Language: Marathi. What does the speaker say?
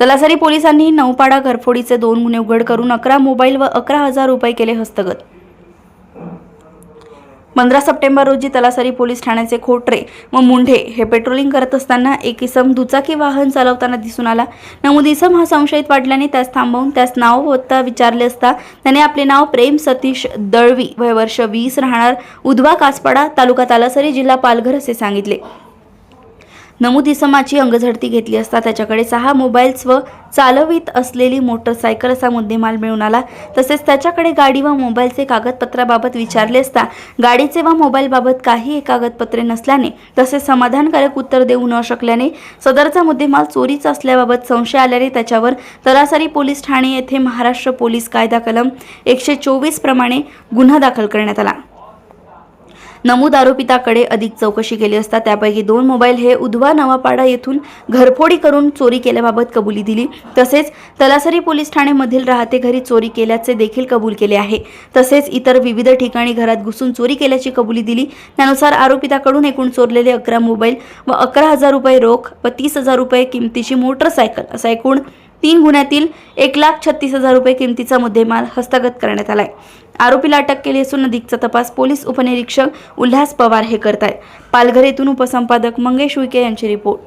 तलासरी पोलिसांनी नौपाडा घरफोडीचे दोन गुन्हे उघड करून अकरा मोबाईल व अकरा हजार रुपये केले हस्तगत. पंधरा सप्टेंबर रोजी तलासरी पोलीस ठाण्याचे खोटरे व मुंढे हे पेट्रोलिंग करत असताना एक इसम दुचाकी वाहन चालवताना दिसून आला. नमूद इसम हा संशयित वाटल्याने त्यास थांबवून त्यास नाव व विचारले असता त्याने आपले नाव प्रेम सतीश दळवी वय वर्ष वीस राहणार उधवा कासपाडा तालुका तालासरी जिल्हा पालघर असे सांगितले. नमूद इसमाची अंगझडती घेतली असता त्याच्याकडे सहा मोबाईल्स व चालवित असलेली मोटरसायकल असा मुद्देमाल मिळून आला. तसेच त्याच्याकडे गाडी व मोबाईलचे कागदपत्राबाबत विचारले असता गाडीचे व मोबाईलबाबत काही कागदपत्रे नसल्याने तसेच समाधानकारक उत्तर देऊ न शकल्याने सदरचा मुद्देमाल चोरीचा असल्याबाबत संशय आल्याने त्याच्यावर तरासरी पोलीस ठाणे येथे महाराष्ट्र पोलीस कायदा कलम एकशे चोवीस प्रमाणे गुन्हा दाखल करण्यात आला. नमूद आरोपिताकडे अधिक चौकशी केली असता त्यापैकी दोन मोबाईल हे उधवा नवापाडा येथून घरफोडी करून चोरी केल्याबाबत कबुली दिली. तसेच तलासरी पोलीस ठाणेमधील राहते घरी चोरी केल्याचे देखील कबूल केले आहे. तसेच इतर विविध ठिकाणी घरात घुसून चोरी केल्याची कबुली दिली. त्यानुसार आरोपिताकडून एकूण चोरलेले अकरा मोबाईल व अकरा हजार रुपये रोख व तीस हजार रुपये किमतीची मोटरसायकल असा एकूण तीन गुन्ह्यातील एक लाख छत्तीस हजार रुपये किमतीचा मुद्देमाल हस्तगत करण्यात आलाय. आरोपीला अटक केली असून अधिकचा तपास पोलीस उपनिरीक्षक उल्हास पवार हे करतायत. पालघर येथून उपसंपादक मंगेश उईके यांची रिपोर्ट.